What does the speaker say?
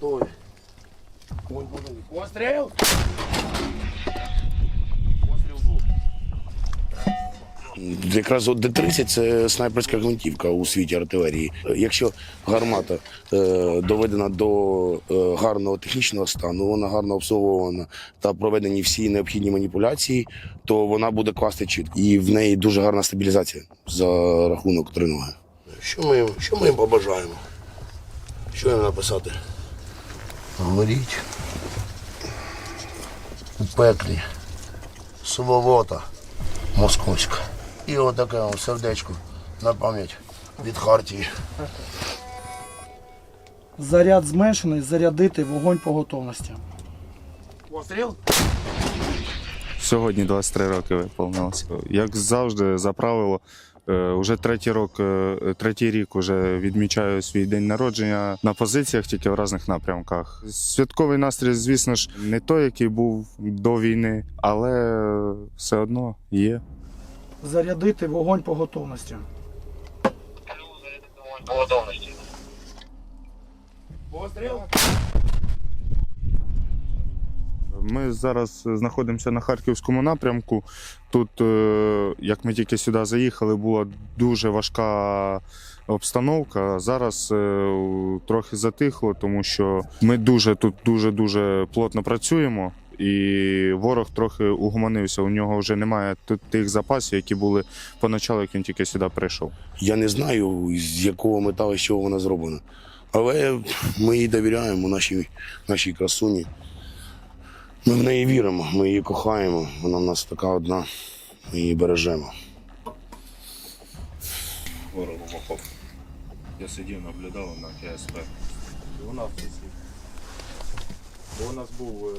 Готові. Постріл! Постріл був. Якраз от Д-30 це снайперська гвинтівка у світі артилерії. Якщо гармата е, доведена до е, гарного технічного стану, вона гарно обслуговувана та проведені всі необхідні маніпуляції, то вона буде класти чітко. І в неї дуже гарна стабілізація за рахунок триноги. Що ми, їм- що ми їм побажаємо? Що їм написати? Горіть. У пеклі. Сволота московська. І отаке вам сердечко на пам'ять від Хартії. Заряд зменшений, зарядити вогонь по готовності. Постріл? Сьогодні 23 роки виповнилося. Як завжди, за правило, е, вже третій рок, е, третій рік вже відмічаю свій день народження на позиціях, тільки в різних напрямках. Святковий настрій, звісно ж, не той, який був до війни, але все одно є. Зарядити вогонь по готовності. Постріл? Ми зараз знаходимося на харківському напрямку. Тут, е, як ми тільки сюди заїхали, була дуже важка обстановка. Зараз е, трохи затихло, тому що ми дуже тут дуже дуже плотно працюємо. І ворог трохи угомонився. У нього вже немає тих запасів, які були поначалу, як він тільки сюди прийшов. Я не знаю, з якого металу, з чого вона зроблена. Але ми їй довіряємо, нашій, нашій красуні. Ми в неї віримо, ми її кохаємо. Вона в нас така одна. Ми її бережемо. Ворогу в. Я сидів, наблюдав на КСП. Вона в Бо У нас був е,